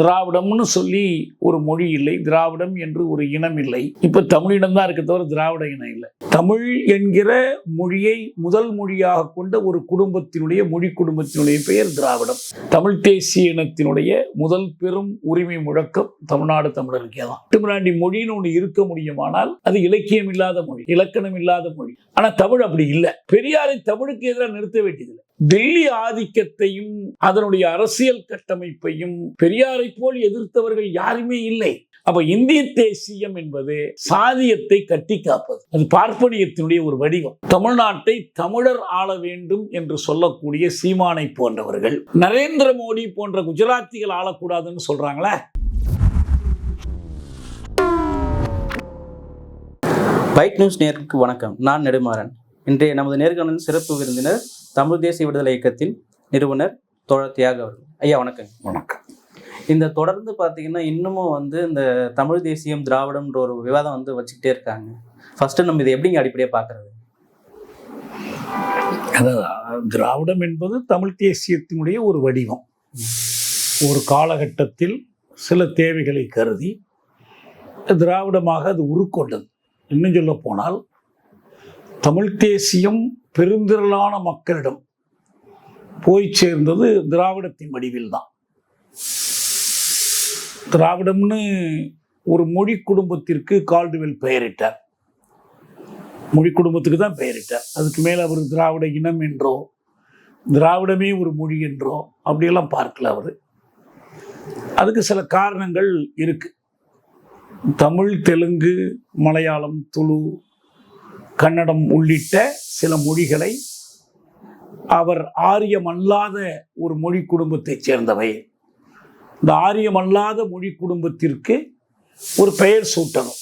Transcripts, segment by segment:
திராவிடம்னு சொல்லி ஒரு மொழி இல்லை திராவிடம் என்று ஒரு இனம் இல்லை. இப்ப தமிழினம் தான் இருக்க தவிர திராவிட இனம் இல்லை. தமிழ் என்கிற மொழியை முதல் மொழியாக கொண்ட ஒரு குடும்பத்தினுடைய மொழி குடும்பத்தினுடைய பெயர் திராவிடம். தமிழ் தேசிய இனத்தினுடைய முதல் பெரும் உரிமை முழக்கம் தமிழ்நாடு தமிழருக்கே தான். காட்டுமிராண்டி மொழின்னு ஒன்று இருக்க முடியுமானால் அது இலக்கியம் இல்லாத மொழி இலக்கணம் இல்லாத மொழி. ஆனால் தமிழ் அப்படி இல்லை. பெரியாரை தமிழுக்கு எதிராக நிறுத்த வேண்டியதில்லை. டெல்லி ஆதிக்கத்தையும் அதனுடைய அரசியல் கட்டமைப்பையும் பெரியாரை போல் எதிர்த்தவர்கள் யாருமே இல்லை. அப்ப இந்திய தேசியம் என்பது சாதியத்தை கட்டி காப்பது. அது பார்ப்பனியத்தினுடைய ஒரு வடிவம். தமிழ்நாட்டை தமிழர் ஆள வேண்டும் என்று சொல்லக்கூடிய சீமானை போன்றவர்கள் நரேந்திர மோடி போன்ற குஜராத்திகள் ஆளக்கூடாதுன்னு சொல்றாங்களே? பைக் நியூஸ் நேருக்கு வணக்கம். நான் நெடுமாறன். இன்றைய நமது நேர்காணலின் சிறப்பு விருந்தினர் தமிழ் தேசிய விடுதலை இயக்கத்தின் நிறுவனர் தோழர் தியாக அவர்கள். ஐயா வணக்கம் வணக்கம். இந்த தொடர்ந்து பார்த்தீங்கன்னா இன்னமும் வந்து இந்த தமிழ் தேசியம் திராவிடம்ன்ற ஒரு விவாதம் வந்து வச்சுக்கிட்டே இருக்காங்க. ஃபர்ஸ்ட் நம்ம இதை எப்படிங்க அடிப்படையாக பார்க்கறது அதாவது திராவிடம் என்பது தமிழ் தேசியத்தினுடைய ஒரு வடிவம். ஒரு காலகட்டத்தில் சில தேவைகளை கருதி திராவிடமாக அது உருக்கொண்டது. இன்னும் சொல்ல போனால் தமிழ் தேசியம் பெருந்திரளான மக்களிடம் போய் சேர்ந்தது திராவிடத்தின் வடிவில் தான் திராவிடம்னு ஒரு மொழி குடும்பத்திற்கு கால்டுவெல் பெயரிட்டார். மொழி குடும்பத்துக்கு தான் பெயரிட்டார். அதுக்கு மேலே அவர் திராவிட இனம் என்றோ திராவிடமே ஒரு மொழி என்றோ அப்படியெல்லாம் பார்க்கல அவர். அதுக்கு சில காரணங்கள் இருக்கு. தமிழ் தெலுங்கு மலையாளம் துளு கன்னடம் உள்ளிட்ட சில மொழிகளை அவர் ஆரியமல்லாத ஒரு மொழி குடும்பத்தைச் சேர்ந்தவை. இந்த ஆரியமல்லாத மொழி குடும்பத்திற்கு ஒரு பெயர் சூட்டணும்.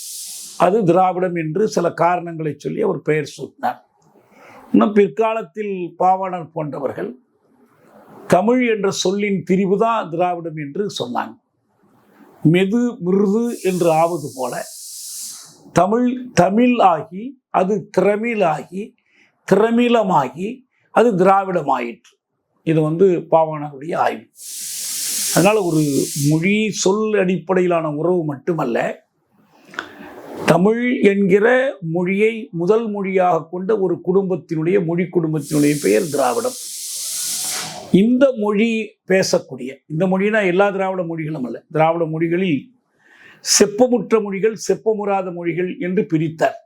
அது திராவிடம் என்று சில காரணங்களை சொல்லி அவர் பெயர் சூட்டினார். இன்னும் பிற்காலத்தில் பாவாணர் போன்றவர்கள் தமிழ் என்ற சொல்லின் பிரிவு தான் திராவிடம் என்று சொன்னாங்க. மெது மிருது என்று ஆவது போல தமிழ் தமிழ் ஆகி அது திரமிழாகி திரமிலமாகி அது திராவிடமாயிற்று. இது வந்து பாவாணருடைய ஆய்வு. அதனால் ஒரு மொழி சொல் அடிப்படையிலான உறவு மட்டுமல்ல தமிழ் என்கிற மொழியை முதல் மொழியாக கொண்ட ஒரு குடும்பத்தினுடைய மொழி குடும்பத்தினுடைய பெயர் திராவிடம். இந்த மொழி பேசக்கூடிய இந்த மொழினா எல்லா திராவிட மொழிகளும் அல்ல திராவிட மொழிகளில் செப்பமுற்ற மொழிகள் செப்பமுறாத மொழிகள் என்று பிரித்தார்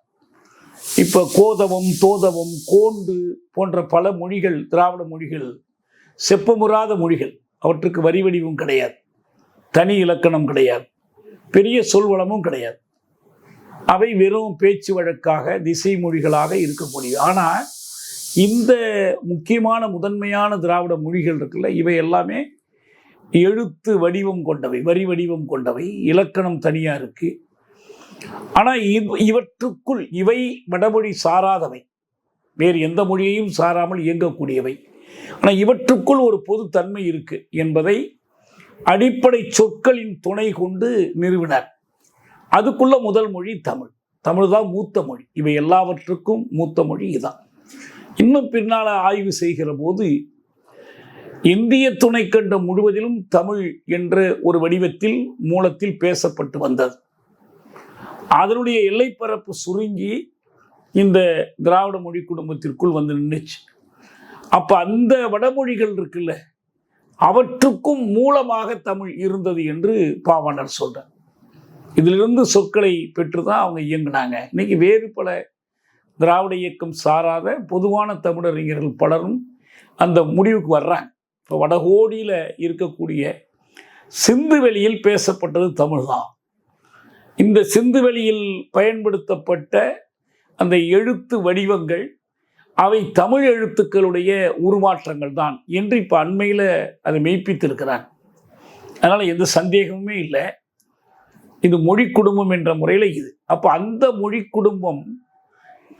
இப்போ கோதவம் தோதவம் கோண்டு போன்ற பல மொழிகள் திராவிட மொழிகள் செப்பமுறாத மொழிகள் அவற்றுக்கு வரி வடிவும் கிடையாது. தனி இலக்கணம் கிடையாது. பெரிய சொல்வளமும் கிடையாது. அவை வெறும் பேச்சு வழக்காக திசை மொழிகளாக இருக்கக்கூடிய ஆனால் இந்த முக்கியமான முதன்மையான திராவிட மொழிகள் இருக்குல்ல இவை எல்லாமே எழுத்து வடிவம் கொண்டவை வரி வடிவம் கொண்டவை இலக்கணம் தனியாக இருக்குது ஆனால் இவ் இவற்றுக்குள் இவை வடமொழி சாராதவை. வேறு எந்த மொழியையும் சாராமல் இயங்கக்கூடியவை. ஆனால் இவற்றுக்குள் ஒரு பொதுத்தன்மை இருக்கு என்பதை அடிப்படை சொற்களின் துணை கொண்டு நிறுவினர். அதுக்குள்ள முதல் மொழி தமிழ். தமிழ் தான் மூத்த மொழி. இவை எல்லாவற்றுக்கும் மூத்த மொழி இதுதான் இன்னும் பின்னால் ஆய்வு செய்கிற போது இந்திய துணைக்கண்டம் முழுவதிலும் தமிழ் என்ற ஒரு வடிவத்தில் மூலத்தில் பேசப்பட்டு வந்தது. அதனுடைய எல்லைப்பரப்பு சுருங்கி இந்த திராவிட மொழி குடும்பத்திற்குள் வந்து நின்றுச்சு அப்போ அந்த வடமொழிகள் இருக்குல்ல அவற்றுக்கும் மூலமாக தமிழ் இருந்தது என்று பாவாணர் சொல்கிறார் இதிலிருந்து சொற்களை பெற்று தான் அவங்க இயங்கினாங்க. இன்னைக்கு வேறு பல திராவிட இயக்கம் சாராத பொதுவான தமிழறிஞர்கள் பலரும் அந்த முடிவுக்கு வர்றாங்க. இப்போ வடகோடியில் இருக்கக்கூடிய சிந்து வெளியில் பேசப்பட்டது தமிழ் தான் இந்த சிந்துவெளியில் பயன்படுத்தப்பட்ட அந்த எழுத்து வடிவங்கள் அவை தமிழ் எழுத்துக்களுடைய உருமாற்றங்கள் தான் என்று இப்போ அண்மையில் அதை மெய்ப்பித்திருக்கிறாங்க அதனால் எந்த சந்தேகமுமே இல்லை. இது மொழி குடும்பம் என்ற முறையில் இது. அப்போ அந்த மொழி குடும்பம்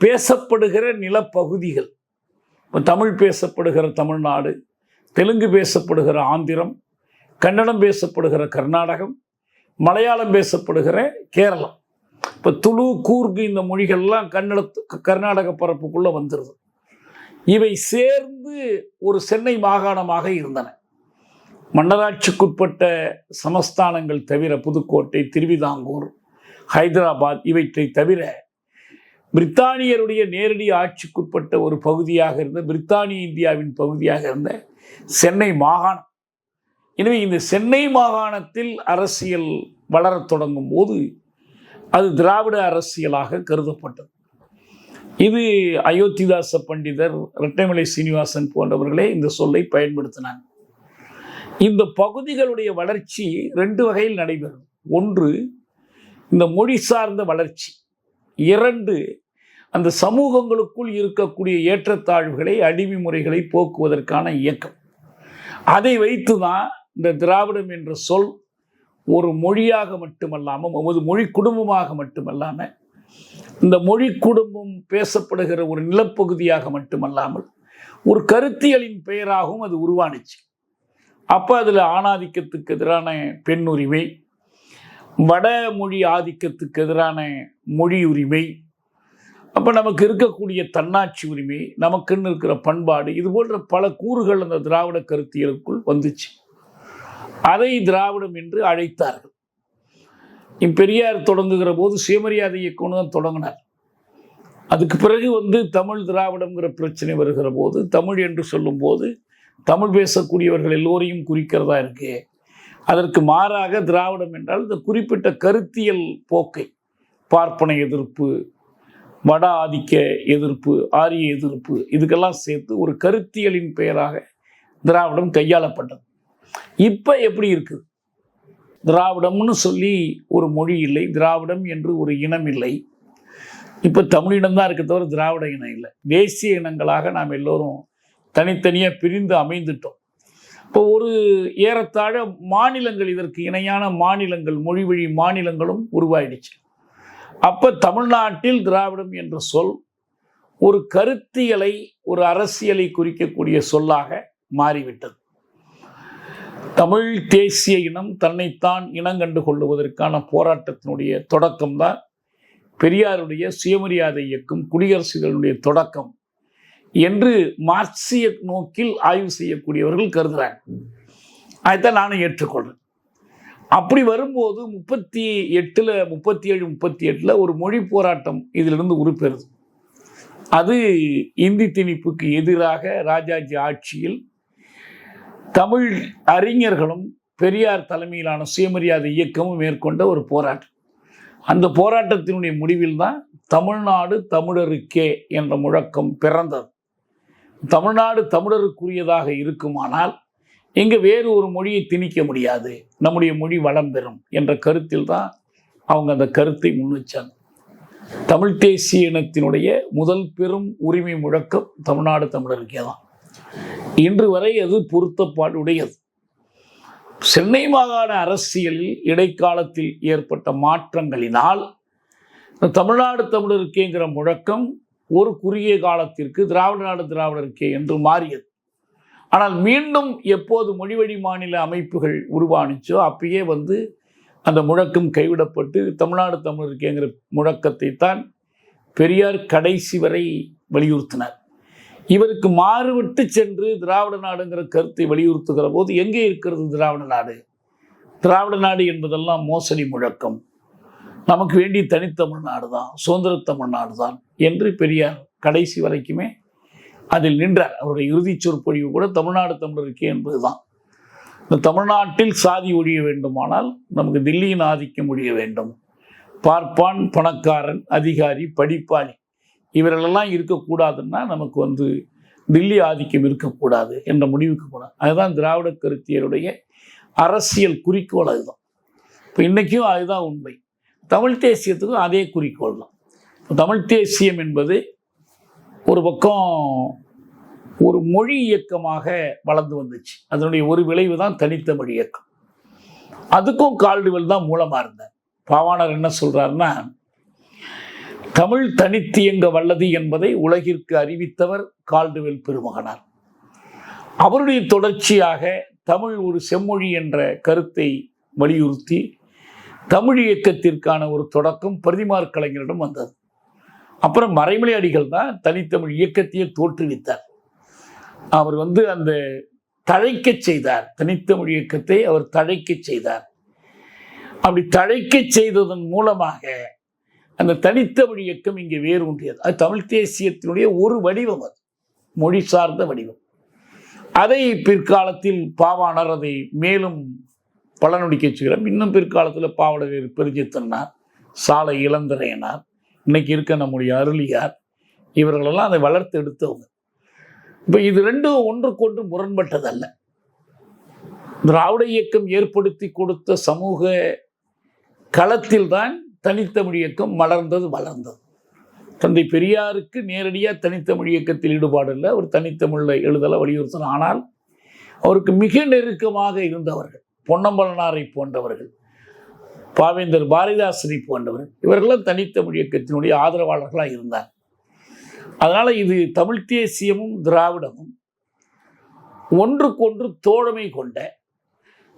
பேசப்படுகிற நிலப்பகுதிகள் இப்போ தமிழ் பேசப்படுகிற தமிழ்நாடு தெலுங்கு பேசப்படுகிற ஆந்திரம் கன்னடம் பேசப்படுகிற கர்நாடகம் மலையாளம் பேசப்படுகிற கேரளம். இப்போ துளு கூர்கு இந்த மொழிகள்லாம் கன்னட கர்நாடக பரப்புக்குள்ளே வந்துடுது இவை சேர்ந்து ஒரு சென்னை மாகாணமாக இருந்தன. மன்னராட்சிக்குட்பட்ட சமஸ்தானங்கள் தவிர புதுக்கோட்டை திருவிதாங்கூர் ஹைதராபாத் இவற்றை தவிர பிரித்தானியருடைய நேரடி ஆட்சிக்குட்பட்ட ஒரு பகுதியாக இருந்த பிரித்தானிய இந்தியாவின் பகுதியாக இருந்த சென்னை மாகாணம். எனவே இந்த சென்னை மாகாணத்தில் அரசியல் வளரத் தொடங்கும் போது அது திராவிட அரசியலாக கருதப்பட்டது. இது அயோத்திதாச பண்டிதர் இரட்டைமலை சீனிவாசன் போன்றவர்களே இந்த சொல்லை பயன்படுத்தினாங்க. இந்த பகுதிகளுடைய வளர்ச்சி ரெண்டு வகையில் நடைபெறும். ஒன்று இந்த மொழி சார்ந்த வளர்ச்சி. இரண்டு அந்த சமூகங்களுக்குள் இருக்கக்கூடிய ஏற்றத்தாழ்வுகளை அடிமை முறைகளை போக்குவதற்கான இயக்கம். அதை வைத்து தான் இந்த திராவிடம் என்ற சொல் ஒரு மொழியாக மட்டுமல்லாமல் ஒரு மொழி குடும்பமாக மட்டுமல்லாமல் இந்த மொழி குடும்பம் பேசப்படுகிற ஒரு நிலப்பகுதியாக மட்டுமல்லாமல் ஒரு கருத்தியலின் பெயராகவும் அது உருவானுச்சு. அப்போ அதில் ஆணாதிக்கத்துக்கு எதிரான பெண் உரிமை வடமொழி ஆதிக்கத்துக்கு எதிரான மொழி உரிமை அப்போ நமக்கு இருக்கக்கூடிய தன்னாட்சி உரிமை நமக்குன்னு இருக்கிற பண்பாடு இது போன்ற பல கூறுகள் அந்த திராவிட கருத்தியலுக்குள் வந்துச்சு. அதை திராவிடம் என்று அழைத்தார்கள். இம் பெரியார் தொடங்குகிற போது சுயமரியாதை இயக்கம்னு தான் தொடங்கினார். அதுக்கு பிறகு வந்து தமிழ் திராவிடம்ங்கிற பிரச்சனை வருகிற போது தமிழ் என்று சொல்லும்போது தமிழ் பேசக்கூடியவர்கள் எல்லோரையும் குறிக்கிறதா இருக்கு? அதற்கு மாறாக திராவிடம் என்றால் இந்த குறிப்பிட்ட கருத்தியல் போக்கை பார்ப்பன எதிர்ப்பு வட ஆதிக்க எதிர்ப்பு ஆரிய எதிர்ப்பு இதுக்கெல்லாம் சேர்த்து ஒரு கருத்தியலின் பெயராக திராவிடம் கையாளப்பட்டது. இப்போ எப்படி இருக்குது திராவிடம்னு சொல்லி ஒரு மொழி இல்லை திராவிடம் என்று ஒரு இனம் இல்லை. இப்போ தமிழினம் தான் இருக்க தவிர திராவிட இனம் இல்லை. தேசிய இனங்களாக நாம் எல்லோரும் தனித்தனியாக பிரிந்து அமைந்துட்டோம். இப்போ ஒரு ஏறத்தாழ மாநிலங்கள் இதற்கு இணையான மாநிலங்கள் மொழி வழி மாநிலங்களும் உருவாயிடுச்சு. அப்போ தமிழ்நாட்டில் திராவிடம் என்ற சொல் ஒரு கருத்தியலை ஒரு அரசியலை குறிக்கக்கூடிய சொல்லாக மாறிவிட்டது. தமிழ் தேசிய இனம் தன்னைத்தான் இனங்கண்டு கொள்ளுவதற்கான போராட்டத்தினுடைய தொடக்கம்தான் பெரியாருடைய சுயமரியாதை இயக்கம் குடியரசுகளுடைய தொடக்கம் என்று மார்க்சிய நோக்கில் ஆய்வு செய்யக்கூடியவர்கள் கருதுகிறாங்க அதைத்தான் நானும் ஏற்றுக்கொள்கிறேன் அப்படி வரும்போது முப்பத்தி எட்டில் முப்பத்தி ஏழு முப்பத்தி எட்டில் ஒரு மொழி போராட்டம் இதிலிருந்து உருப்பெறுது. அது இந்தி திணிப்புக்கு எதிராக ராஜாஜி ஆட்சியில் தமிழ் அறிஞர்களும் பெரியார் தலைமையிலான சுயமரியாதை இயக்கமும் மேற்கொண்ட ஒரு போராட்டம். அந்த போராட்டத்தினுடைய முடிவில் தான் தமிழ்நாடு தமிழருக்கே என்ற முழக்கம் பிறந்தது. தமிழ்நாடு தமிழருக்குரியதாக இருக்குமானால் இங்கே வேறு ஒரு மொழியை திணிக்க முடியாது. நம்முடைய மொழி வளம் பெறும் என்ற கருத்தில் தான் அவங்க அந்த கருத்தை முன்வச்சாங்க தமிழ் தேசிய இனத்தினுடைய முதல் பெரும் உரிமை முழக்கம் தமிழ்நாடு தமிழருக்கே தான் இன்று வரை அது பொருத்தப்பாடுடையது. சென்னை மாகாண அரசியலில் இடைக்காலத்தில் ஏற்பட்ட மாற்றங்களினால் தமிழ்நாடு தமிழருக்கேங்கிற முழக்கம் ஒரு குறுகிய காலத்திற்கு திராவிட நாடு திராவிடருக்கே என்று மாறியது. ஆனால் மீண்டும் எப்போது மொழிவழி மாநில அமைப்புகள் உருவானுச்சோ அப்பயே வந்து அந்த முழக்கம் கைவிடப்பட்டு தமிழ்நாடு தமிழருக்கேங்கிற முழக்கத்தை தான் பெரியார் கடைசி வரை வலியுறுத்தினார். இவருக்கு மாறுவிட்டு சென்று திராவிட நாடுங்கிற கருத்தை வலியுறுத்துகிற போது எங்கே இருக்கிறது திராவிட நாடு? திராவிட நாடு என்பதெல்லாம் மோசடி முழக்கம். நமக்கு வேண்டிய தனித்தமிழ் நாடு தான் சுதந்திர தமிழ்நாடு தான் என்று பெரியார் கடைசி வரைக்குமே அதில் நின்றார். அவருடைய இறுதிச் சொற்பொழிவு கூட தமிழ்நாடு தமிழருக்கே என்பதுதான். இந்த தமிழ்நாட்டில் சாதி ஒழிய வேண்டுமானால் நமக்கு தில்லியின் ஆதிக்கம் ஒழிய வேண்டும். பார்ப்பான் பணக்காரன் அதிகாரி படிப்பாளி. இவர்களெல்லாம் இருக்கக்கூடாதுன்னா நமக்கு வந்து தில்லி ஆதிக்கம் இருக்கக்கூடாது என்ற முடிவுக்கு போனார் அதுதான் திராவிட கருத்தியருடைய அரசியல் குறிக்கோள் அதுதான். இப்போ இன்றைக்கும் அதுதான் உண்மை. தமிழ் தேசியத்துக்கும் அதே குறிக்கோள் தான். இப்ப தமிழ் தேசியம் என்பது ஒரு பக்கம் ஒரு மொழி இயக்கமாக வளர்ந்து வந்துச்சு. அதனுடைய ஒரு விளைவு தான் தனித்தமிழ் இயக்கம். அதுக்கும் கால்டுவெல் தான் மூலமாக இருந்தார் பாவாணர் என்ன சொல்கிறாருன்னா தமிழ் தனித்தியங்க வல்லது என்பதை உலகிற்கு அறிவித்தவர் கால்டுவெல் பெருமகனார். அவருடைய தொடர்ச்சியாக தமிழ் ஒரு செம்மொழி என்ற கருத்தை வலியுறுத்தி தமிழ் இயக்கத்திற்கான ஒரு தொடக்கம் பிரதிமார் கலைஞரிடம் வந்தது. அப்புறம் மறைமலை அடிகள் தான் தனித்தமிழ் இயக்கத்தையே தோற்றுவித்தார். அவர் வந்து அந்த தழைக்கச் செய்தார். தனித்தமிழ் இயக்கத்தை அவர் தழைக்கச் செய்தார். அப்படி தழைக்கச் செய்ததன் மூலமாக அந்த தனித்தமிழ் இயக்கம் இங்கே வேறு ஒன்றியது. அது தமிழ் தேசியத்தினுடைய ஒரு வடிவம் அது. மொழி சார்ந்த வடிவம். அதை பிற்காலத்தில் பாவாணர் அதை மேலும் பலனொடிக்க செய்கிறார் இன்னும் பிற்காலத்தில் பாவலர் பெருஞ்சித்தனார் சாலை இளந்திரையனார் இன்னைக்கு இருக்க நம்முடைய அருளியார் இவர்களெல்லாம் அதை வளர்த்து எடுத்தவங்க. இப்போ இது ரெண்டும் ஒன்றுக்கொன்று முரண்பட்டதல்ல. திராவிட இயக்கம் ஏற்படுத்தி கொடுத்த சமூக களத்தில்தான் தனித்தமிழ் இயக்கம் மலர்ந்தது வளர்ந்தது. தந்தை பெரியாருக்கு நேரடியாக தனித்தமிழ் இயக்கத்தில் ஈடுபாடு இல்லை அவர் தனித்தமிழில் எழுதலை வலியுறுத்தலாம் ஆனால் அவருக்கு மிக நெருக்கமாக இருந்தவர்கள் பொன்னம்பலனாரை போன்றவர்கள் பாவேந்தர் பாரதிதாசனை போன்றவர்கள் இவர்களும் தனித்தமிழ் இயக்கத்தினுடைய ஆதரவாளர்களாக இருந்தார். அதனால் இது தமிழ் தேசியமும் திராவிடமும் ஒன்றுக்கொன்று தோழமை கொண்ட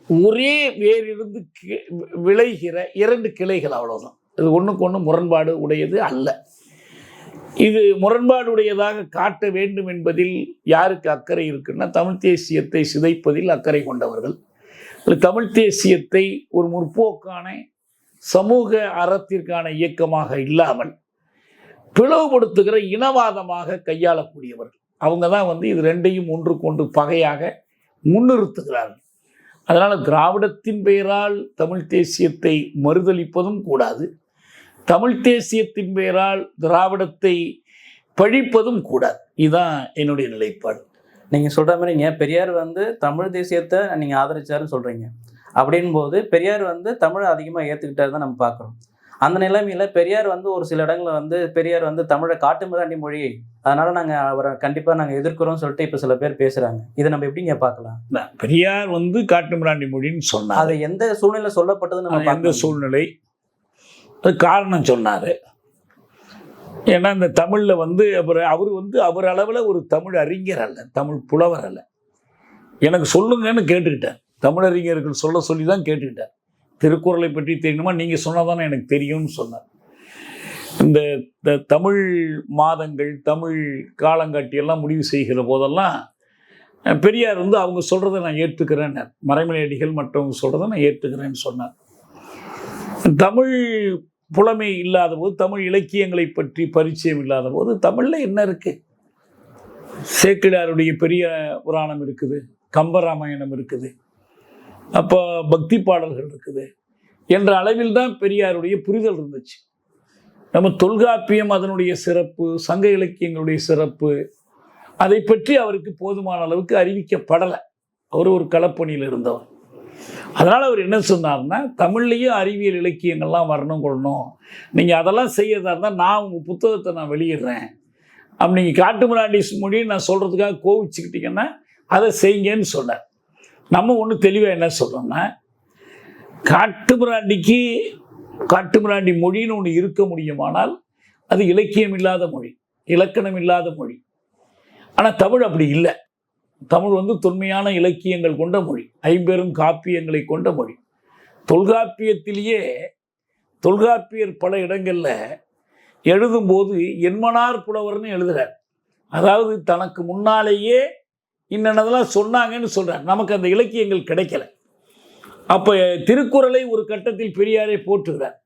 ஒரே வேரிலிருந்து கி- விளைகிற இரண்டு கிளைகள் அவ்வளோதான் இது ஒன்றுக்கு ஒன்று முரண்பாடு உடையது அல்ல. இது முரண்பாடு உடையதாக காட்ட வேண்டும் என்பதில் யாருக்கு அக்கறை இருக்குன்னா தமிழ் தேசியத்தை சிதைப்பதில் அக்கறை கொண்டவர்கள். தமிழ் தேசியத்தை ஒரு முற்போக்கான சமூக அறத்திற்கான இயக்கமாக இல்லாமல் பிளவுபடுத்துகிற இனவாதமாக கையாளக்கூடியவர்கள். அவங்க தான் வந்து இது ரெண்டையும் ஒன்றுக்கொண்டு பகையாக முன்னிறுத்துகிறார்கள். அதனால் திராவிடத்தின் பெயரால் தமிழ் தேசியத்தை மறுதளிப்பதும் கூடாது. தமிழ் தேசியத்தின் பெயரால் திராவிடத்தை பழிப்பதும் கூடாது. இதுதான் என்னுடைய நிலைப்பாடு. நீங்கள் சொல்கிற மாதிரிங்க பெரியார் வந்து தமிழ் தேசியத்தை நீங்கள் ஆதரிச்சாருன்னு சொல்கிறீங்க அப்படின் போது பெரியார் வந்து தமிழை அதிகமாக ஏற்றுக்கிட்டாரு தான் நம்ம பார்க்குறோம். அந்த நிலைமையில பெரியார் வந்து ஒரு சில இடங்களில் வந்து பெரியார் வந்து தமிழை காட்டுமிராண்டி மொழி. அதனால நாங்கள் அவரை கண்டிப்பாக நாங்கள் எதிர்க்கிறோம்னு சொல்லிட்டு இப்போ சில பேர் பேசுறாங்க. இதை நம்ம எப்படிங்க பார்க்கலாம்? பெரியார் வந்து காட்டுமிராண்டி மொழின்னு சொன்னார். அது எந்த சூழ்நிலை சொல்லப்பட்டதுன்னு நம்ம எந்த. சூழ்நிலை? காரணம் சொன்னார். ஏன்னா இந்த தமிழில் வந்து அப்புறம் அவர் வந்து அவர் அளவில் ஒரு தமிழ் அறிஞர் அல்ல தமிழ் புலவர் அல்ல. எனக்கு சொல்லுங்கன்னு கேட்டுக்கிட்டார். தமிழறிஞர்கள் சொல்ல சொல்லி தான் கேட்டுக்கிட்டார். திருக்குறளை பற்றி தெரியணுமா நீங்கள் சொன்னதானே எனக்கு தெரியும்னு சொன்னார். இந்த தமிழ் மாதங்கள் தமிழ் காலங்காட்டியெல்லாம் முடிவு செய்கிற போதெல்லாம் பெரியார் வந்து அவங்க சொல்கிறத நான் ஏற்றுக்கிறேன். மறைமலையடிகள் மற்றவங்க சொல்கிறத நான் ஏற்றுக்கிறேன்னு சொன்னார். தமிழ் புலமை இல்லாத போது தமிழ் இலக்கியங்களை பற்றி பரிச்சயம் இல்லாத போது தமிழில் என்ன இருக்குது சேக்கிழாருடைய பெரிய புராணம் இருக்குது கம்பராமாயணம் இருக்குது. அப்போ பக்தி பாடல்கள் இருக்குது என்ற அளவில் தான் பெரியாருடைய புரிதல் இருந்துச்சு. நம்ம தொல்காப்பியம் அதனுடைய சிறப்பு சங்க இலக்கியங்களுடைய சிறப்பு அதை பற்றி அவருக்கு போதுமான அளவுக்கு அறிவிக்கப்படலை. அவர் ஒரு களப்பணியில் இருந்தவர். அதனால் அவர் என்ன சொன்னார்னா தமிழ்லேயும் அறிவியல் இலக்கியங்கள்லாம் வரணும் கொள்ளணும். நீங்கள் அதெல்லாம் செய்யறதா இருந்தால் நான் உங்கள் புத்தகத்தை நான் வெளியிடுறேன். அப்படி நீங்கள் காட்டுமிராண்டி மொழியை நான் சொல்கிறதுக்காக கோவிச்சுக்கிட்டீங்கன்னா அதை செய்யுங்கன்னு சொன்னார். நம்ம ஒன்று தெளிவாக என்ன சொல்கிறோம்னா காட்டுமிராண்டிக்கு காட்டுமிராண்டி மொழின்னு ஒன்று இருக்க முடியுமானால் அது இலக்கியம் இல்லாத மொழி இலக்கணம் இல்லாத மொழி. ஆனால் தமிழ் அப்படி இல்லை. தமிழ் வந்து தொன்மையான இலக்கியங்கள் கொண்ட மொழி ஐம்பெரும் காப்பியங்களை கொண்ட மொழி. தொல்காப்பியத்திலேயே தொல்காப்பியர் பல இடங்களில் எழுதும்போது என்மனார் புலவர்னு எழுதுகிறார் அதாவது தனக்கு முன்னாலேயே இன்னென்னதெல்லாம் சொன்னாங்கன்னு சொல்கிறார் நமக்கு அந்த இலக்கியங்கள் கிடைக்கல. அப்போ திருக்குறளை ஒரு கட்டத்தில் பெரியாரே போற்றுகிறார்.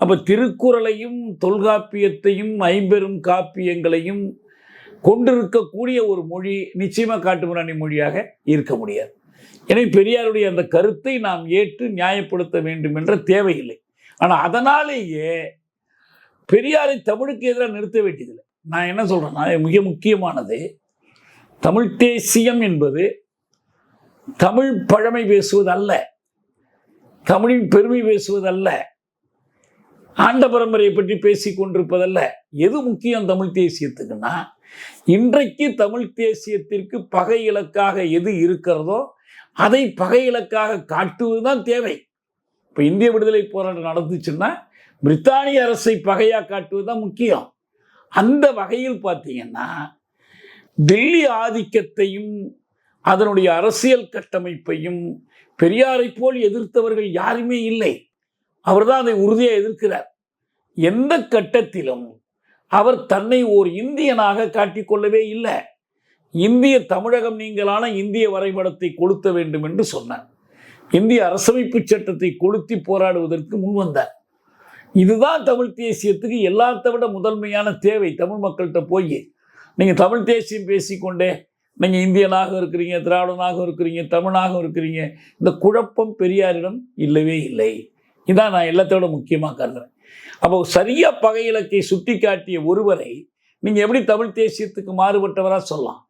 அப்போ திருக்குறளையும் தொல்காப்பியத்தையும் ஐம்பெரும் காப்பியங்களையும் கொண்டிருக்கக்கூடிய ஒரு மொழி நிச்சயமாக காட்டுமிராணி மொழியாக இருக்க முடியாது. எனவே பெரியாருடைய அந்த கருத்தை நாம் ஏற்று நியாயப்படுத்த வேண்டும் என்ற தேவையில்லை. ஆனால் அதனாலேயே பெரியாரை தமிழுக்கு எதிராக நிறுத்த வேண்டியதில்லை. நான் என்ன சொல்கிறேன்னா மிக முக்கியமானது தமிழ் தேசியம் என்பது தமிழ் பழமை பேசுவது அல்ல தமிழின் பெருமை பேசுவது அல்ல ஆண்ட பரம்பரையை பற்றி பேசிக் கொண்டிருப்பதல்ல. எது முக்கியம் தமிழ் தேசியத்துக்குன்னா இன்றைக்கு தமிழ் தேசியத்திற்கு பகை இலக்காக எது இருக்கிறதோ அதை பகை இலக்காக காட்டுவது தான் தேவை. இப்போ இந்திய விடுதலை போராட்டம் நடந்துச்சுன்னா பிரித்தானிய அரசை பகையாக காட்டுவது தான் முக்கியம். அந்த வகையில் பார்த்தீங்கன்னா டெல்லி ஆதிக்கத்தையும் அதனுடைய அரசியல் கட்டமைப்பையும் பெரியாரை போல் எதிர்த்தவர்கள் யாருமே இல்லை. அவர்தான் அதை உறுதியாக எதிர்க்கிறார். எந்த கட்டத்திலும் அவர் தன்னை ஓர் இந்தியனாக காட்டிக்கொள்ளவே இல்லை. இந்திய தமிழகம் நீங்களான இந்திய வரைபடத்தை கொளுத்த வேண்டும் என்று சொன்னார். இந்திய அரசமைப்பு சட்டத்தை கொளுத்தி போராடுவதற்கு முன்வந்தார் இதுதான் தமிழ் தேசியத்துக்கு எல்லாத்த விட முதன்மையான தேவை. தமிழ் மக்கள்கிட்ட போய் நீங்கள் தமிழ் தேசியம் பேசிக்கொண்டே நீங்கள் இந்தியனாக இருக்கிறீங்க திராவிடனாக இருக்கிறீங்க தமிழாக இருக்கிறீங்க இந்த குழப்பம் பெரியாரிடம் இல்லவே இல்லை. இதான் நான் எல்லாத்தோட முக்கியமாக கருதுறேன். அப்போ சரியாக பகை இலக்கை சுட்டி காட்டிய ஒருவரை நீங்கள் எப்படி தமிழ் தேசியத்துக்கு மாறுபட்டவராக சொல்லலாம்?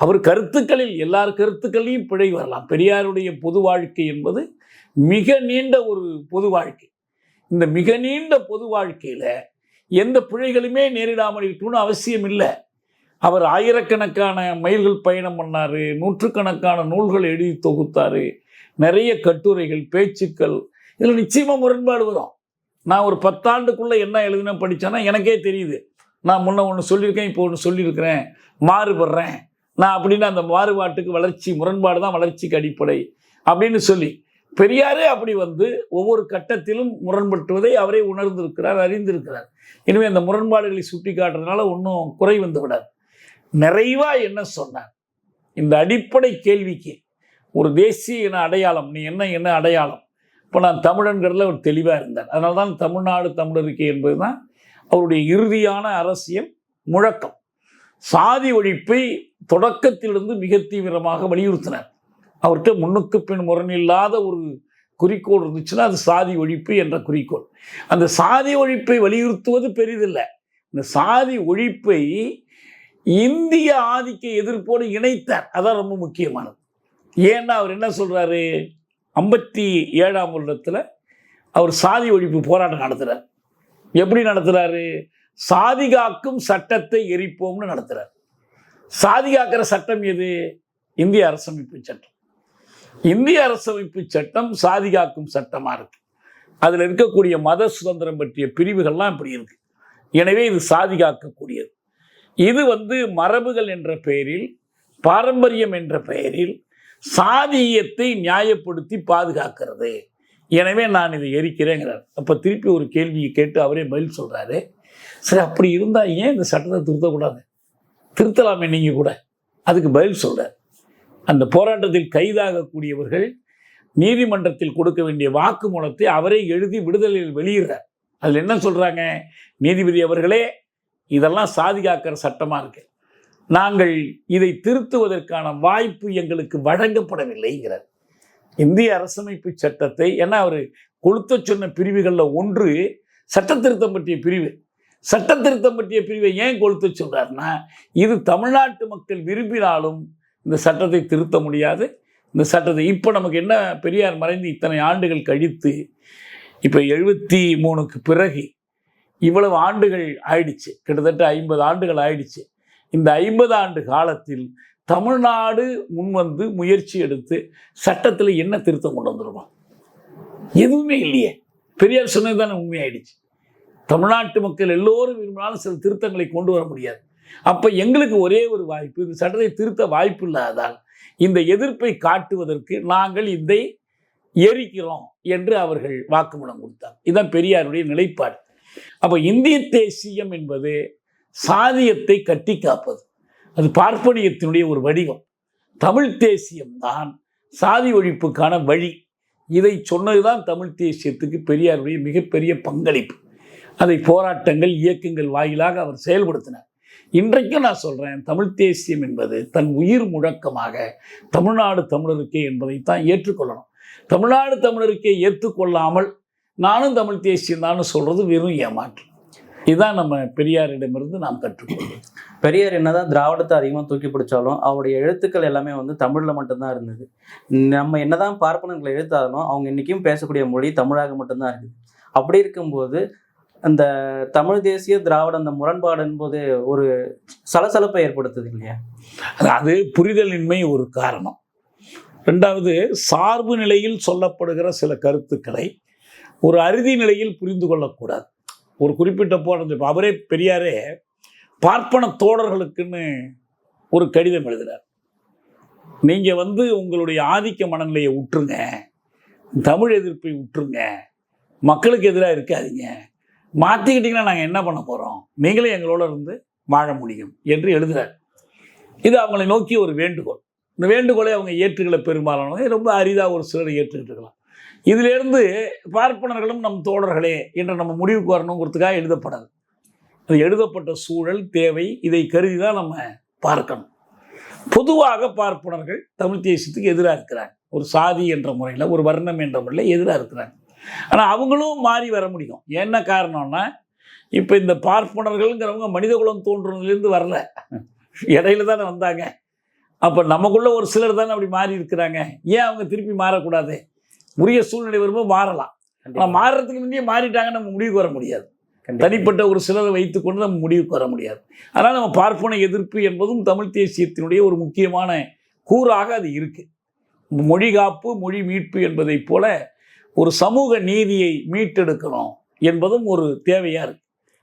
அவர் கருத்துக்களில் எல்லார் கருத்துக்களையும் பிழை வரலாம். பெரியாருடைய பொது வாழ்க்கை என்பது மிக நீண்ட ஒரு பொது வாழ்க்கை. இந்த மிக நீண்ட பொது வாழ்க்கையில் எந்த பிழைகளுமே நேரிடாமல் இருக்கணும்னு அவசியம் இல்லை அவர் ஆயிரக்கணக்கான மைல்கள் பயணம் பண்ணார் நூற்றுக்கணக்கான நூல்கள் எழுதி தொகுத்தார் நிறைய கட்டுரைகள் பேச்சுக்கள். இதில் நிச்சயமாக முரண்பாடு வரும். நான் ஒரு பத்தாண்டுக்குள்ளே என்ன எழுதின படித்தேன்னா எனக்கே தெரியுது. நான் முன்ன ஒன்று சொல்லியிருக்கேன் இப்போ ஒன்று சொல்லியிருக்கிறேன். மாறுபடுறேன். நான் அப்படின்னு அந்த மாறுபாட்டுக்கு வளர்ச்சி முரண்பாடு தான் வளர்ச்சிக்கு அடிப்படை அப்படின்னு சொல்லி. பெரியாரே அப்படி வந்து ஒவ்வொரு கட்டத்திலும் முரண்பட்டுவதை அவரே உணர்ந்திருக்கிறார் அறிந்திருக்கிறார். எனவே அந்த முரண்பாடுகளை சுட்டி காட்டுறதுனால ஒன்றும் குறை வந்து விடாது. நிறைவா என்ன சொன்னார்? இந்த அடிப்படை கேள்விக்கு ஒரு தேசிய இன அடையாளம் நீ என்ன என்ன அடையாளம்? இப்போ நான் தமிழன்கிறதுல அவர் தெளிவாக இருந்தார். அதனால தான் தமிழ்நாடு தமிழருக்கு என்பது தான் அவருடைய இறுதியான அரசியல் முழக்கம். சாதி ஒழிப்பை தொடக்கத்திலிருந்து மிக தீவிரமாக வலியுறுத்தினார். அவர்கிட்ட முன்னுக்கு பின் முரணில்லாத ஒரு குறிக்கோள் இருந்துச்சுன்னா அது சாதி ஒழிப்பு என்ற குறிக்கோள். அந்த சாதி ஒழிப்பை வலியுறுத்துவது பெரிதில்லை. இந்த சாதி ஒழிப்பை இந்திய ஆதிக்க எதிர்ப்போடு இணைத்தார். அதான் ரொம்ப முக்கியமானது. ஏன்னா அவர் என்ன சொல்கிறாரு ஐம்பத்தி ஏழாம் வருடத்தில் அவர் சாதி ஒழிப்பு போராட்டம் நடத்துகிறார் எப்படி நடத்துகிறாரு சாதி காக்கும் சட்டத்தை எரிப்போம்னு நடத்துகிறார் சாதி காக்கிற சட்டம் எது? இந்திய அரசமைப்பு சட்டம். இந்திய அரசமைப்பு சட்டம் சாதி காக்கும் சட்டமாக இருக்கு. அதில் இருக்கக்கூடிய மத சுதந்திரம் பற்றிய பிரிவுகள்லாம் இப்படி இருக்கு. எனவே இது சாதி காக்கக்கூடியது இது வந்து மரபுகள் என்ற பெயரில் பாரம்பரியம் என்ற பெயரில் சாதியத்தை நியாயப்படுத்தி பாதுகாக்கிறது. எனவே நான் இதை எரிக்கிறேங்கிறார். அப்போ திருப்பி ஒரு கேள்வியை கேட்டு அவரே பதில் சொல்கிறாரு சரி அப்படி இருந்தால் ஏன் இந்த சட்டத்தை திருத்தக்கூடாது? திருத்தலாமே நீங்கள் கூட. அதுக்கு பதில் சொல்கிறார் அந்த போராட்டத்தில் கைதாகக்கூடியவர்கள் நீதிமன்றத்தில் கொடுக்க வேண்டிய வாக்குமூலத்தை அவரே எழுதி விடுதலையில் வெளியிடுறார். அதில் என்ன சொல்கிறாங்க நீதிபதி அவர்களே இதெல்லாம் சாதி காக்கிற சட்டமாக இருக்கு. நாங்கள் இதை திருத்துவதற்கான வாய்ப்பு எங்களுக்கு வழங்கப்படவில்லைங்கிறார். இந்திய அரசமைப்பு சட்டத்தை ஏன்னா அவர் கொளுத்த சொன்ன பிரிவுகளில் ஒன்று சட்ட திருத்தம் பற்றிய பிரிவு. சட்ட திருத்தம் பற்றிய பிரிவை ஏன் கொளுத்த சொல்கிறாருன்னா இது தமிழ்நாட்டு மக்கள் விரும்பினாலும் இந்த சட்டத்தை திருத்த முடியாது. இந்த சட்டத்தை இப்போ நமக்கு என்ன பெரியார் மறைந்து இத்தனை ஆண்டுகள் கழித்து இப்போ எழுபத்தி மூணுக்கு பிறகு இவ்வளவு ஆண்டுகள் ஆயிடுச்சு. கிட்டத்தட்ட ஐம்பது ஆண்டுகள் ஆயிடுச்சு. இந்த ஐம்பது ஆண்டு காலத்தில் தமிழ்நாடு முன்வந்து முயற்சி எடுத்து சட்டத்தில் என்ன திருத்தம் கொண்டு வந்துருமா எதுவுமே இல்லையே. பெரியார் சொன்னது தானே உண்மையாயிடுச்சு. தமிழ்நாட்டு மக்கள் எல்லோரும் விரும்பினாலும் சில திருத்தங்களை கொண்டு வர முடியாது. அப்போ எங்களுக்கு ஒரே ஒரு வாய்ப்பு இந்த சட்டத்தை திருத்த வாய்ப்பு இல்லாததால் இந்த எதிர்ப்பை காட்டுவதற்கு நாங்கள் இதை எரிக்கிறோம் என்று அவர்கள் வாக்குமூலம் கொடுத்தார். இதுதான் பெரியாருடைய நிலைப்பாடு. அப்போ இந்திய தேசியம் என்பது சாதியத்தை கட்டி காப்பது. அது பார்ப்பனியத்தினுடைய ஒரு வடிவம். தமிழ் தேசியம்தான் சாதி ஒழிப்புக்கான வழி. இதை சொன்னதுதான் தமிழ் தேசியத்துக்கு பெரியாருடைய மிகப்பெரிய பங்களிப்பு. அதை போராட்டங்கள் இயக்கங்கள் வாயிலாக அவர் செயல்படுத்தினார். இன்றைக்கும் நான் சொல்கிறேன் தமிழ் தேசியம் என்பது தன் உயிர் முழக்கமாக தமிழ்நாடு தமிழருக்கே என்பதைத்தான் ஏற்றுக்கொள்ளணும். தமிழ்நாடு தமிழருக்கே ஏற்றுக்கொள்ளாமல் நானும் தமிழ் தேசியம் தான் சொல்கிறது வெறும் ஏமாற்று. இதுதான் நம்ம பெரியாரிடமிருந்து நாம் கற்றுக்கொள்வோம் பெரியார் என்னதான் திராவிடத்தை அதிகமாக தூக்கி பிடிச்சாலும் அவருடைய எழுத்துக்கள் எல்லாமே வந்து தமிழில் மட்டும்தான் இருந்தது. நம்ம என்னதான் பார்ப்பனர்களை எழுத்தாலும் அவங்க இன்றைக்கும் பேசக்கூடிய மொழி தமிழாக மட்டும்தான் இருக்குது. அப்படி இருக்கும்போது அந்த தமிழ் தேசிய திராவிட அந்த முரண்பாடு என்பது ஒரு சலசலப்பை ஏற்படுத்துது இல்லையா? அது புரிதலின்மை ஒரு காரணம். ரெண்டாவது சார்பு நிலையில் சொல்லப்படுகிற சில கருத்துக்களை ஒரு அறுதி நிலையில் புரிந்து கொள்ளக்கூடாது. ஒரு குறிப்பிட்ட போராட்டம் அவரே பெரியாரே பார்ப்பன தோழர்களுக்குன்னு ஒரு கடிதம் எழுதுகிறார் நீங்கள் வந்து உங்களுடைய ஆதிக்க மனநிலையை விட்டுருங்க தமிழ் எதிர்ப்பை விட்டுருங்க மக்களுக்கு எதிராக இருக்காதீங்க. மாற்றிக்கிட்டிங்கன்னா நாங்கள் என்ன பண்ண போகிறோம் நீங்களே எங்களோட இருந்து வாழ முடியும் என்று எழுதுகிறார் இது அவங்களை நோக்கி ஒரு வேண்டுகோள். இந்த வேண்டுகோளை அவங்க ஏற்றுக்களை பெரும்பாலானவங்க. ரொம்ப அரிதாக ஒரு சிலர் ஏற்றுக்கிட்டு இருக்கலாம். இதிலிருந்து பார்ப்பனர்களும் நம் தோழர்களே என்று நம்ம முடிவுக்கு வரணுங்கிறதுக்காக எழுதப்படாது. அது எழுதப்பட்ட சூழல் தேவை இதை கருதி தான் நம்ம பார்க்கணும். பொதுவாக பார்ப்பனர்கள் தமிழ் தேசியத்துக்கு எதிராக இருக்கிறாங்க. ஒரு சாதி என்ற முறையில் ஒரு வர்ணம் என்ற முறையில் எதிராக இருக்கிறாங்க. ஆனால் அவங்களும் மாறி வர முடியும். என்ன காரணம்னா இப்போ இந்த பார்ப்பனர்கள்ங்கிறவங்க மனிதகுலம் தோன்றுனதுலேருந்து வரல. இடையில தானே வந்தாங்க. அப்போ நமக்குள்ள ஒரு சிலர் தானே அப்படி மாறி இருக்கிறாங்க. ஏன் அவங்க திருப்பி மாறக்கூடாது? உரிய சூழ்நிலை வரும்போது மாறலாம். ஆனால் மாறுறதுக்கு முன்னே மாறிட்டாங்கன்னு நம்ம முடிவுக்கு வர முடியாது. தனிப்பட்ட ஒரு சிலரை வைத்துக்கொண்டு நம்ம முடிவுக்கு வர முடியாது. அதனால் நம்ம பார்ப்பன எதிர்ப்பு என்பதும் தமிழ் தேசியத்தினுடைய ஒரு முக்கியமான கூறாக அது இருக்கு. மொழி காப்பு மொழி மீட்பு என்பதைப் போல ஒரு சமூக நீதியை மீட்டெடுக்கணும் என்பதும் ஒரு தேவையா இருக்கு.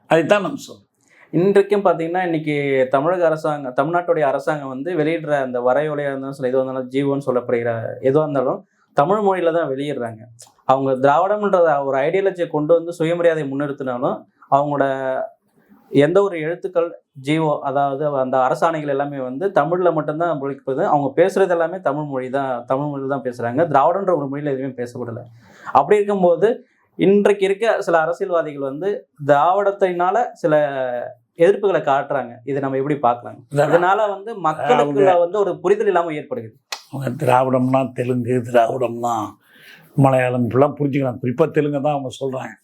அதைத்தான் நம்ம சொல்றோம். இன்றைக்கும் பார்த்தீங்கன்னா இன்னைக்கு தமிழக அரசாங்கம் தமிழ்நாட்டுடைய அரசாங்கம் வந்து வெளியிடுற அந்த வரையொலையாக இருந்தாலும் சரி எதுவாக இருந்தாலும் ஜீவோன்னு சொல்லப்படுகிற எதுவாக இருந்தாலும் தமிழ் மொழியில தான் வெளியிடுறாங்க. அவங்க திராவிடம்ன்ற ஒரு ஐடியாலஜியை கொண்டு வந்து சுயமரியாதை முன்னிறுத்தினாலும் அவங்களோட எந்த ஒரு எழுத்துக்கள் ஜீவோ அதாவது அந்த அரசாணைகள் எல்லாமே வந்து தமிழில் மட்டும்தான் மொழிக்கப்படுது அவங்க பேசுறது எல்லாமே தமிழ் மொழி தான் தமிழ் மொழியில் தான் பேசுகிறாங்க திராவிடன்ற ஒரு மொழியில் எதுவுமே பேசப்படலை. அப்படி இருக்கும்போது இன்றைக்கு இருக்க சில அரசியல்வாதிகள் வந்து திராவிடத்தினால சில எதிர்ப்புகளை காட்டுறாங்க. இதை நம்ம எப்படி பார்க்கலாம்? இதனால வந்து மக்களுக்குள்ள வந்து ஒரு புரிதல் இல்லாம ஏற்படுகிறது. அவங்க திராவிடம்னா தெலுங்கு திராவிடம்னா மலையாளம் இப்படிலாம் புரிஞ்சுக்கலாம். குறிப்பாக தெலுங்கு தான் அவங்க சொல்கிறாங்க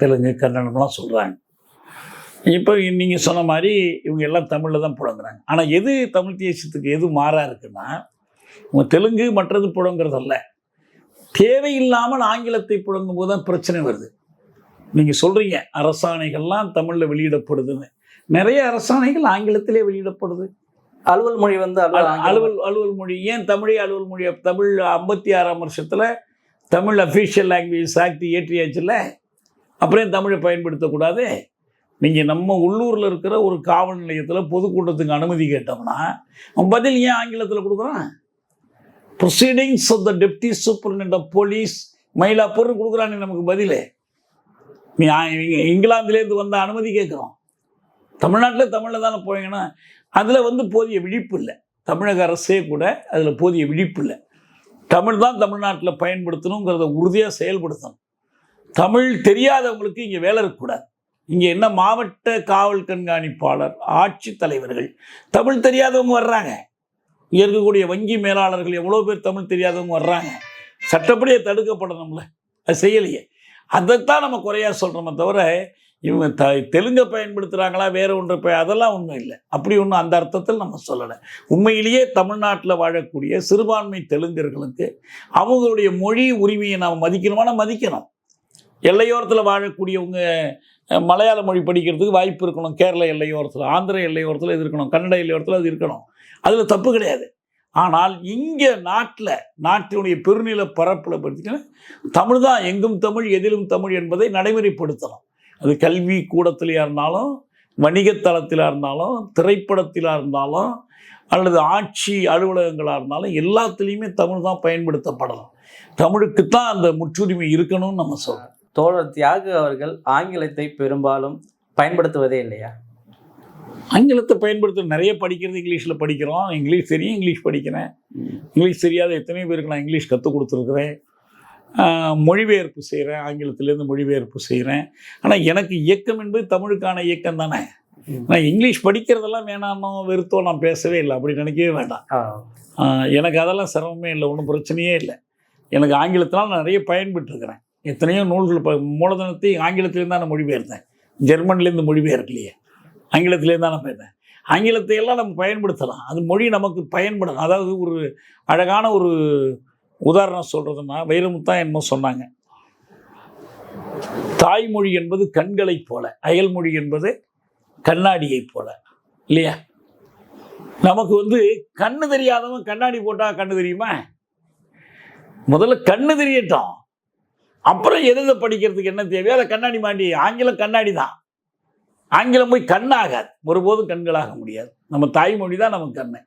தெலுங்கு கன்னடம்லாம் சொல்கிறாங்க இப்போ நீங்கள் சொன்ன மாதிரி இவங்க எல்லாம் தமிழில் தான் புழங்குறாங்க ஆனால் எது தமிழ் தேசியத்துக்கு எது மாறாக இருக்குன்னா இவங்க தெலுங்கு மற்றது புழங்குறதல்ல தேவையில்லாமல் ஆங்கிலத்தை புழங்கும் போது தான் பிரச்சனை வருது. நீங்கள் சொல்கிறீங்க அரசாணைகள்லாம் தமிழில் வெளியிடப்படுதுன்னு. நிறைய அரசாணைகள் ஆங்கிலத்திலே வெளியிடப்படுது. அலுவல் மொழி வந்து அலுவல். அலுவல் மொழி. ஏன் தமிழே அலுவல் மொழி? தமிழ் ஐம்பத்தி ஆறாம் வருஷத்தில் தமிழ் அஃபீஷியல் லாங்குவேஜ் ஆக்ட் இயற்றியாச்சுல்ல அப்புறம் தமிழை பயன்படுத்தக்கூடாது? நீங்கள் நம்ம உள்ளூரில் இருக்கிற ஒரு காவல் நிலையத்தில் பொதுக்கூட்டத்துக்கு அனுமதி கேட்டோம்னா பதில் ஏன் ஆங்கிலத்தில் கொடுக்குறான்? Proceedings of the deputy superintendent of police மயிலாப்பூர்னு கொடுக்குறானே நமக்கு பதில். நீ இங்கிலாந்துலேருந்து வந்த அனுமதி கேட்குறோம். தமிழ்நாட்டில் தமிழில் தானே போவீங்கன்னா அதில் வந்து போதிய விழிப்பு இல்லை. தமிழக அரசே கூட அதில் போதிய விழிப்பு இல்லை. தமிழ் தான் தமிழ்நாட்டில் பயன்படுத்தணுங்கிறத உறுதியாக செயல்படுத்தணும். தமிழ் தெரியாதவங்களுக்கு இங்கே வேலை இருக்கக்கூடாது இங்கே என்ன மாவட்ட காவல் கண்காணிப்பாளர் ஆட்சித்தலைவர்கள் தமிழ் தெரியாதவங்க வர்றாங்க. இங்கே இருக்கக்கூடிய வங்கி மேலாளர்கள் எவ்வளோ பேர் தமிழ் தெரியாதவங்க வர்றாங்க. சட்டப்படியே தடுக்கப்படணும்ல. அது செய்யலையே. அதைத்தான் நம்ம குறையாக சொல்கிறோமே தவிர இவங்க த தெலுங்கை பயன்படுத்துகிறாங்களா வேறு ஒன்று பய அதெல்லாம் ஒன்றும் இல்லை. அப்படி ஒன்றும் அந்த அர்த்தத்தில் நம்ம சொல்லலை. உண்மையிலேயே தமிழ்நாட்டில் வாழக்கூடிய சிறுபான்மை தெலுங்கர்களுக்கு அவங்களுடைய மொழி உரிமையை நாம் மதிக்கணுமானா மதிக்கணும். எல்லையோரத்தில் வாழக்கூடியவங்க மலையாள மொழி படிக்கிறதுக்கு வாய்ப்பு இருக்கணும். கேரள எல்லையோரத்தில் ஆந்திர எல்லையோரத்தில் இது இருக்கணும். கன்னட எல்லையோரத்தில் அது இருக்கணும். அதில் தப்பு கிடையாது. ஆனால் இங்கே நாட்டில் நாட்டினுடைய பெருநில பரப்பில் பற்றினா தமிழ் தான் எங்கும் தமிழ் எதிலும் தமிழ் என்பதை நடைமுறைப்படுத்தணும். அது கல்வி கூடத்திலையா இருந்தாலும் வணிகத்தளத்திலா இருந்தாலும் திரைப்படத்திலா இருந்தாலும் அல்லது ஆட்சி அலுவலகங்களாக இருந்தாலும் எல்லாத்துலேயுமே தமிழ் தான் பயன்படுத்தப்படலாம். தமிழுக்கு தான் அந்த முற்றுரிமை இருக்கணும்னு நம்ம சொல்றோம். தோழர் தியாகு அவர்கள் ஆங்கிலத்தை பெரும்பாலும் பயன்படுத்துவதே இல்லையா? ஆங்கிலத்தை பயன்படுத்த நிறைய படிக்கிறது இங்கிலீஷில் படிக்கிறோம். இங்கிலீஷ் தெரியும் இங்கிலீஷ் படிக்கிறேன். இங்கிலீஷ் தெரியாத எத்தனையோ பேருக்கு நான் இங்கிலீஷ் கற்றுக் கொடுத்துருக்குறேன். மொழிபெயர்ப்பு செய்கிறேன் ஆங்கிலத்திலேருந்து மொழிபெயர்ப்பு செய்கிறேன் ஆனால் எனக்கு இயக்கம் என்பது தமிழுக்கான இயக்கம் தானே? நான் இங்கிலீஷ் படிக்கிறதெல்லாம் வேணாமோ வெறுத்தோ நான் பேசவே இல்லை. அப்படி நினைக்கவே வேண்டாம். எனக்கு அதெல்லாம் சிரமமே இல்லை ஒன்றும் பிரச்சனையே இல்லை. எனக்கு ஆங்கிலத்தினால் நான் நிறைய பயன்பட்டுருக்கிறேன் எத்தனையோ நூல்கள் ப மூலதனத்தை ஆங்கிலத்திலேருந்து தான் நான் மொழிபெயர்த்தேன். ஜெர்மன்லேருந்து மொழிபெயர்க்கலையே. ஆங்கிலத்திலேருந்து தான் நான் ஆங்கிலத்தை எல்லாம் நம்ம பயன்படுத்தலாம். அது மொழி நமக்கு பயன்படும். அதாவது ஒரு அழகான ஒரு உதாரணம் சொல்கிறதுனா வைரமுத்தான் என்னமோ சொன்னாங்க. தாய்மொழி என்பது கண்களைப் போல அயல்மொழி என்பது கண்ணாடியைப் போல இல்லையா? நமக்கு வந்து கண்ணு தெரியாதவன் கண்ணாடி போட்டால் கண்ணு தெரியுமா? முதல்ல கண்ணு தெரியட்டும். அப்புறம் எதை எதை படிக்கிறதுக்கு என்ன தேவையோ அதை கண்ணாடி மாட்டி ஆங்கிலம் கண்ணாடி தான். ஆங்கிலம் போய் கண்ணாகாது. ஒருபோதும் கண்களாக முடியாது. நம்ம தாய்மொழி தான் நமக்கு கண்ணு.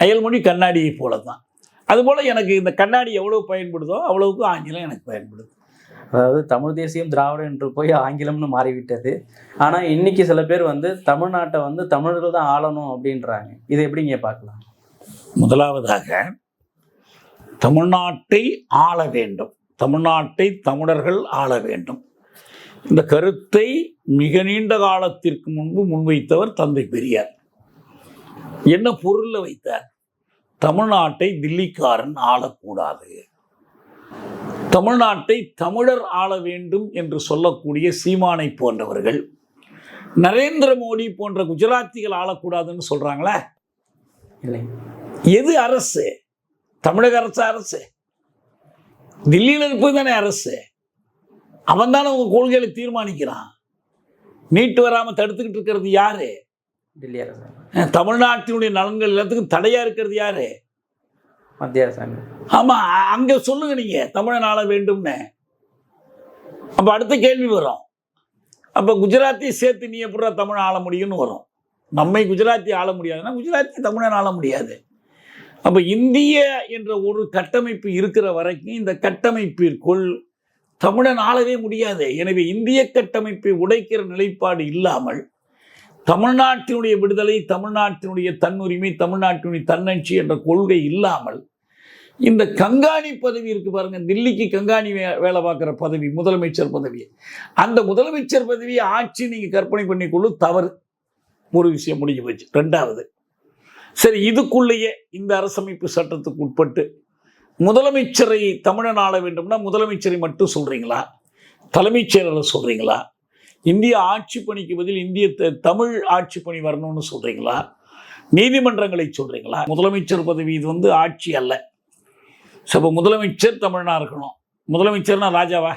அயல்மொழி கண்ணாடியை போல தான் அதுபோல் எனக்கு இந்த கண்ணாடி எவ்வளோ பயன்படுதோ அவ்வளவுக்கு ஆங்கிலம் எனக்கு பயன்படுது. அதாவது தமிழ் தேசியம் திராவிடம் என்று போய் ஆங்கிலம்னு மாறிவிட்டது. ஆனா இன்னைக்கு சில பேர் வந்து தமிழ்நாட்டை வந்து தமிழர்கள் தான் ஆளணும் அப்படின்றாங்க. இதை எப்படிங்க பார்க்கலாம்? முதலாவதாக தமிழ்நாட்டை ஆள வேண்டும். தமிழ்நாட்டை தமிழர்கள் ஆள வேண்டும். இந்த கருத்தை மிக நீண்ட காலத்திற்கு முன்பு முன்வைத்தவர் தந்தை பெரியார். என்ன பொருள்ல வைத்தார்? தமிழ்நாட்டை தில்லிக்காரன் ஆளக்கூடாது. தமிழ்நாட்டை தமிழர் ஆள வேண்டும் என்று சொல்லக்கூடிய சீமானை போன்றவர்கள் நரேந்திர மோடி போன்ற குஜராத்திகள் ஆளக்கூடாதுன்னு சொல்றாங்களே? இல்லை. எது அரசு? தமிழக அரசு அரசு. தில்லியில் இருப்பது தானே அரசு. அவன் தானே உங்க கொள்கைகளை தீர்மானிக்கிறான். நீட்டு வராம தடுத்துக்கிட்டு இருக்கிறது யாரு? டெல்லி அரசாங்கம் தமிழ்நாட்டினுடைய நலன்கள் எல்லாத்துக்கும் தடையா இருக்கிறது யாரு? மத்திய அரசாங்கம் ஆமா. அ- அங்க சொல்லுங்க நீங்க தமிழன் ஆள வேண்டும்னு. அப்ப அடுத்த கேள்வி வரும். அப்ப குஜராத்தி சேர்த்து நீ எப்படா தமிழ் ஆள முடியும்னு வரும்? நம்மை குஜராத்தி ஆள முடியாதுன்னா குஜராத்தி தமிழன் ஆள முடியாது. அப்ப இந்திய என்ற ஒரு கட்டமைப்பு இருக்கிற வரைக்கும் இந்த கட்டமைப்பிற்குள் தமிழன் ஆளவே முடியாது. எனவே இந்திய கட்டமைப்பை உடைக்கிற நிலைப்பாடு இல்லாமல் தமிழ்நாட்டினுடைய விடுதலை தமிழ்நாட்டினுடைய தன்னுரிமை தமிழ்நாட்டினுடைய தன்னட்சி என்ற கொள்கை இல்லாமல் இந்த கங்காணி பதவி இருக்கு பாருங்க தில்லிக்கு கங்காணி வே- வேலை பார்க்குற பதவி முதலமைச்சர் பதவி. அந்த முதலமைச்சர் பதவியை ஆட்சி நீங்கள் கற்பனை பண்ணிக்கொள்ளு தவறு. ஒரு விஷயம் முடிஞ்சு போச்சு. ரெண்டாவது சரி இதுக்குள்ளேயே இந்த அரசமைப்பு சட்டத்துக்கு உட்பட்டு முதலமைச்சரை தமிழன் ஆள வேண்டும்னா முதலமைச்சரை மட்டும் சொல்கிறீங்களா தலைமைச் செயலரை சொல்கிறீங்களா இந்திய ஆட்சி பணிக்கு பதில் இந்திய தமிழ் ஆட்சி பணி வரணும்னு சொல்றீங்களா? நீதிமன்றங்களை சொல்றீங்களா? முதலமைச்சர் பதவி இது வந்து ஆட்சி அல்ல. ஸோ அப்போ முதலமைச்சர் தமிழனா இருக்கணும். முதலமைச்சர்னா ராஜாவா?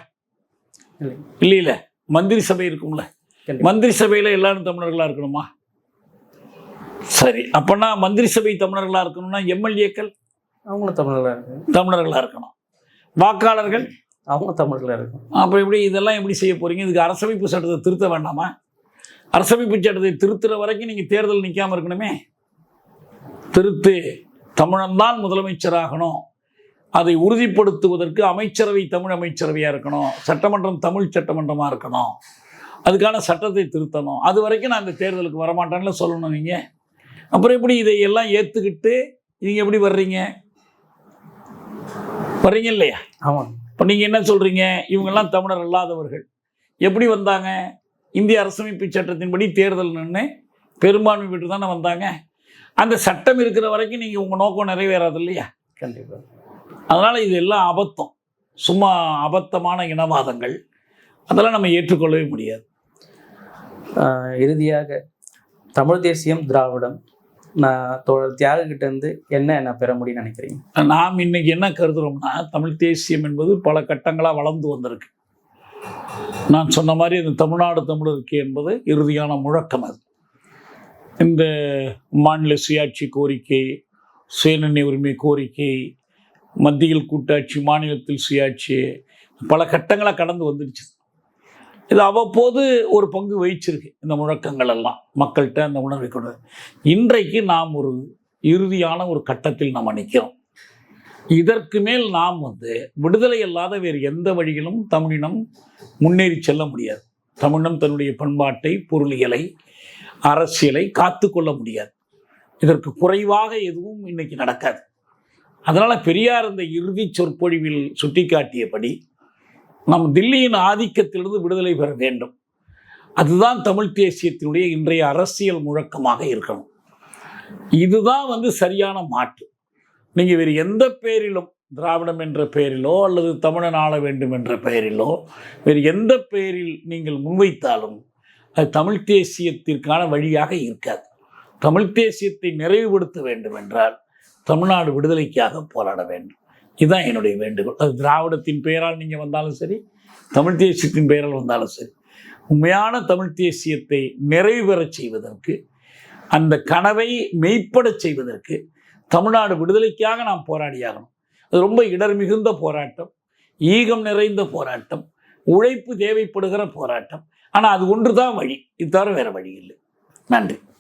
இல்லை மந்திரி சபை இருக்கும்ல. மந்திரி சபையில் எல்லாரும் தமிழர்களா இருக்கணுமா? சரி. அப்போனா மந்திரி சபை தமிழர்களா இருக்கணும்னா எம்எல்ஏக்கள் அவங்களும் தமிழர்களாக இருக்கு தமிழர்களா இருக்கணும். வாக்காளர்கள் அவங்க தமிழர்களாக இருக்கும். அப்புறம் எப்படி இதெல்லாம் எப்படி செய்ய போறீங்க? இதுக்கு அரசமைப்பு சட்டத்தை திருத்த வேண்டாமா? அரசமைப்பு சட்டத்தை திருத்துற வரைக்கும் நீங்க தேர்தல் நிக்காம இருக்கணுமே? திருத்து. தமிழன் தான் முதலமைச்சராகணும். அதை உறுதிப்படுத்துவதற்கு அமைச்சரவை தமிழ் அமைச்சரவையா இருக்கணும். சட்டமன்றம் தமிழ் சட்டமன்றமா இருக்கணும். அதுக்கான சட்டத்தை திருத்தணும். அது வரைக்கும் நான் இந்த தேர்தலுக்கு வரமாட்டேன்னு சொல்லணும் நீங்க. அப்புறம் எப்படி இதையெல்லாம் ஏத்துக்கிட்டு நீங்க எப்படி வர்றீங்க? வர்றீங்க இல்லையா? ஆமாங்க. இப்போ நீங்கள் என்ன சொல்கிறீங்க இவங்கெல்லாம் தமிழர் அல்லாதவர்கள். எப்படி வந்தாங்க? இந்திய அரசமைப்பு சட்டத்தின்படி தேர்தல் நின்று பெரும்பான்மை பெற்று தானே வந்தாங்க. அந்த சட்டம் இருக்கிற வரைக்கும் நீங்கள் உங்கள் நோக்கம் நிறைவேறாது இல்லையா? கண்டிப்பா. அதனால் இது எல்லாம் அபத்தம். சும்மா அபத்தமான இனவாதங்கள். அதெல்லாம் நம்ம ஏற்றுக்கொள்ளவே முடியாது. இறுதியாக தமிழ் தேசியம் திராவிடம். நான் தோழர் தியாககிட்ட இருந்து என்ன நான் பெற முடியும்னு நினைக்கிறீங்க? நாம் இன்னைக்கு என்ன கருதுறோம்னா தமிழ் தேசியம் என்பது பல கட்டங்களாக வளர்ந்து வந்திருக்கு. நான் சொன்ன மாதிரி இந்த தமிழ்நாடு தமிழருக்கு என்பது இறுதியான முழக்கம் அது. இந்த மாநில சுயாட்சி கோரிக்கை சுயநிர்ணய உரிமை கோரிக்கை மத்தியில் கூட்டாட்சி மாநிலத்தில் சுயாட்சி பல கட்டங்களை கடந்து வந்துடுச்சு. இது அவ்வப்போது ஒரு பங்கு வகிச்சிருக்கு இந்த முழக்கங்கள் எல்லாம் மக்கள்கிட்ட அந்த உணர்வை கொண்டு. இன்றைக்கு நாம் ஒரு இறுதியான ஒரு கட்டத்தில் நாம் நிற்கிறோம். இதற்கு மேல் நாம் வந்து விடுதலை அல்லாத வேறு எந்த வழியிலும் தமிழினம் முன்னேறி செல்ல முடியாது. தமிழினம் தன்னுடைய பண்பாட்டை பொருளியலை அரசியலை காத்துக்கொள்ள முடியாது. இதற்கு குறைவாக எதுவும் இன்னைக்கு நடக்காது. அதனால் பெரியார் இந்த இறுதி சொற்பொழிவில் சுட்டிக்காட்டியபடி நம் தில்லியின் ஆதிக்கத்திலிருந்து விடுதலை பெற வேண்டும். அதுதான் தமிழ் தேசியத்தினுடைய இன்றைய அரசியல் முழக்கமாக இருக்கணும். இதுதான் வந்து சரியான மாற்று. நீங்கள் வேறு எந்த பேரிலும் திராவிடம் என்ற பெயரிலோ அல்லது தமிழன் ஆள வேண்டும் என்ற பெயரிலோ வேறு எந்த பெயரில் நீங்கள் முன்வைத்தாலும் அது தமிழ் தேசியத்திற்கான வழியாக இருக்காது. தமிழ் தேசியத்தை நிறைவுபடுத்த வேண்டும் என்றால் தமிழ்நாடு விடுதலைக்காக போராட வேண்டும். இதுதான் என்னுடைய வேண்டுகோள். அது திராவிடத்தின் பெயரால் நீங்கள் வந்தாலும் சரி தமிழ் தேசியத்தின் பெயரால் வந்தாலும் சரி உண்மையான தமிழ் தேசியத்தை நிறைவேறச் செய்வதற்கு அந்த கனவை மெய்ப்படச் செய்வதற்கு தமிழ்நாடு விடுதலைக்காக நாம் போராடியாகணும். அது ரொம்ப இடர் மிகுந்த போராட்டம் ஈகம் நிறைந்த போராட்டம் உழைப்பு தேவைப்படுகிற போராட்டம். ஆனால் அது ஒன்று தான் வழி இது தவிர வேறு வழி இல்லை. நன்றி.